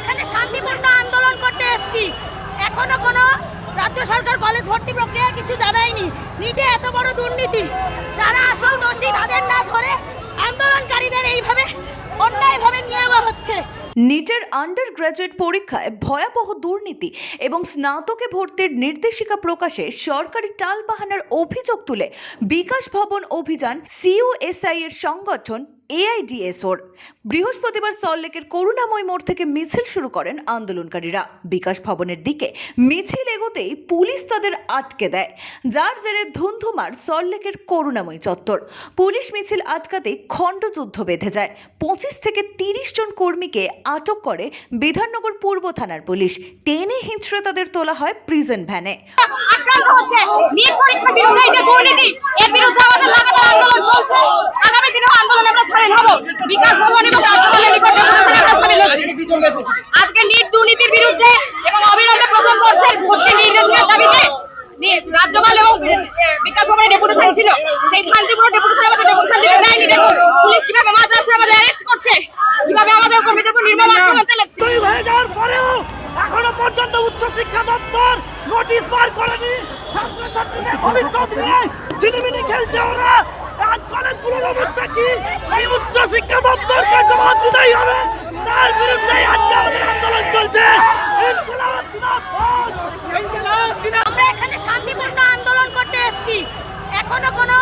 এখানে শান্তিপূর্ণ আন্দোলন করতে এসেছি। এখনও কোনো রাজ্য সরকার কলেজ ভর্তি প্রক্রিয়ার কিছু জানায়নি। নিটে এত বড় দুর্নীতি। যারা আসল দোষী তাদের না ধরে আন্দোলনকারীদের এইভাবে অন্যায়ভাবে নিয়ে যাওয়া হচ্ছে। নিটের আন্ডার গ্র্যাজুয়েট পরীক্ষায় ভয়াবহ দুর্নীতি এবং স্নাতকে ভর্তির নির্দেশিকা প্রকাশে সরকারি টালবাহানার অভিযোগ তুলে বিকাশ ভবন অভিযান সিইউএসআই এর সংগঠন এআইডিএসওর বৃহস্পতিবার সল্টলেকের করুণাময় মোড় থেকে মিছিল শুরু করেন আন্দোলনকারীরা। বিকাশ ভবনের দিকে মিছিল এগোতেই পুলিশ তাদের আটকে দেয়। যার জেরে ধুন্ধুমার সল্টলেকের করুণাময় চত্বর। পুলিশ মিছিল আটকাতে খণ্ডযুদ্ধ বেঁধে যায়। পঁচিশ থেকে তিরিশ জন কর্মীকে আটক করে বিধাননগর পূর্ব থানার পুলিশ। টেনে হিঁচড়ে তাদের তোলা হয় প্রিজন ভ্যানে আক্রান্ত হচ্ছে। নিট পরীক্ষার বিরুদ্ধে যে দুর্নীতি এর বিরুদ্ধে আমাদের লাগাতার আন্দোলন চলছে আগামী দিনেও আন্দোলনে আমরা সামিল হব বিকাশ ভবন এবং রাজ্যপালের নিকট আজকে নিট দুর্নীতির বিরুদ্ধে এবং অবিলম্বে প্রথম বর্ষের ভর্তি দাবিতে রাজ্যপাল এবং বিকাশ ভবনের ডেপুটেশন ছিল। সেই শান্তিপূর্ণ ডেপুটেশন আমাদের ডেপুটেশন দিতে দেয়নি। দেখুন, পুলিশ কীভাবে আমাদের অ্যারেস্ট করছে, কীভাবে আমাদের কর্মীদের উপর নির্মম আক্রমণ চালাচ্ছে। হয়ে যাওয়ার পরেও এখনও পর্যন্ত উচ্চশিক্ষা দপ্তর নোটিশ বার করেনি। ছাত্রছাত্রীদের ভবিষ্যৎ নিয়ে ঝিলিমিলি খেলছে ওরা আজ কলেজগুলোর অবস্থা কি এই উচ্চশিক্ষা দপ্তরকে জবাব দিতেই হবে তার বিরুদ্ধে আজকে আমাদের আন্দোলন চলছে ইনকিলাব জিন্দাবাদ! ইনকিলাব জিন্দাবাদ! আমরা এখানে শান্তিপূর্ণ আন্দোলন করতে এসেছি এখনও কোনো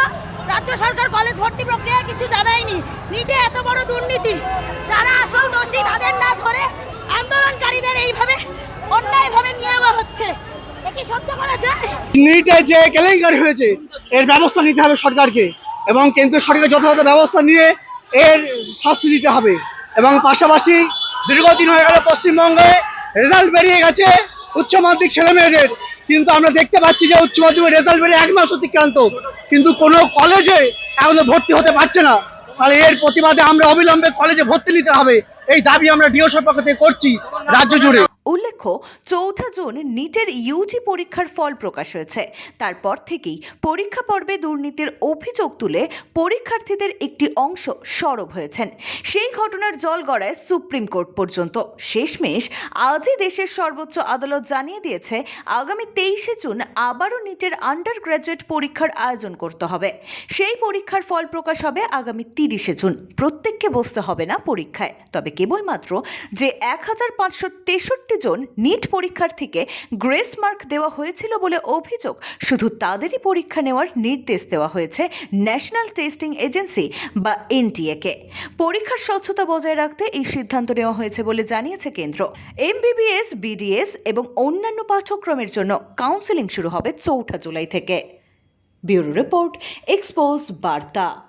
রাজ্য সরকার কলেজ ভর্তি প্রক্রিয়ার কিছু জানায়নি। নিটে এত বড় দুর্নীতি। যারা আসল দোষী তাদের না ধরে আন্দোলনকারীদের এইভাবে অন্যায়ভাবে নিয়ে হচ্ছে। নিটে যে কেলেঙ্কারি হয়েছে, এর ব্যবস্থা নিতে হবে সরকারকে এবং কেন্দ্র সরকার যথাযথ ব্যবস্থা নিয়ে এর শাস্তি দিতে হবে এবং পাশাপাশি দীর্ঘদিন হয়ে গেল পশ্চিমবঙ্গে রেজাল্ট বেরিয়ে গেছে উচ্চ মাধ্যমিক ছেলে মেয়েদের কিন্তু আমরা দেখতে পাচ্ছি যে উচ্চ মাধ্যমিক রেজাল্ট বেরিয়ে এক মাস অতিক্রান্ত। কিন্তু কোনো কলেজে এখনও ভর্তি হতে পারছে না। তাহলে এর প্রতিবাদে আমরা অবিলম্বে কলেজে ভর্তি নিতে হবে। এই দাবি আমরা ডিও পক্ষ থেকে করছি, রাজ্য জুড়ে। উল্লেখ্য, চৌঠা জুন নিটের ইউজি পরীক্ষার ফল প্রকাশ হয়েছে। তারপর থেকেই পরীক্ষা পর্বে দুর্নীতির অভিযোগ তুলে পরীক্ষার্থীদের একটি অংশ সরব হয়েছেন। সেই ঘটনার জল গড়ায় সুপ্রিম কোর্ট পর্যন্ত। শেষমেশ আজই দেশের সর্বোচ্চ আদালত জানিয়ে দিয়েছে, আগামী তেইশে জুন আবারও নিটের আন্ডার গ্র্যাজুয়েট পরীক্ষার আয়োজন করতে হবে। সেই পরীক্ষার ফল প্রকাশ হবে আগামী তিরিশে জুন। প্রত্যেককে বসতে হবে না পরীক্ষায়। তবে কেবলমাত্র যে এক হাজার পাঁচশো তেষট্টি জন নিট পরীক্ষার্থীকে গ্রেস মার্ক দেওয়া হয়েছিল বলে অভিযোগ। শুধু তাদেরই পরীক্ষা নেওয়ার নির্দেশ দেওয়া হয়েছে ন্যাশনাল টেস্টিং এজেন্সি বা এনটিএকে পরীক্ষার স্বচ্ছতা বজায় রাখতে এই সিদ্ধান্ত নেওয়া হয়েছে বলে জানিয়েছে কেন্দ্র। এমবিবিএস, বিডিএস এবং অন্যান্য পাঠ্যক্রমের জন্য কাউন্সেলিং শুরু হবে চৌঠা জুলাই থেকে। ব্যুরো রিপোর্ট, এক্সপোজ, বার্তা।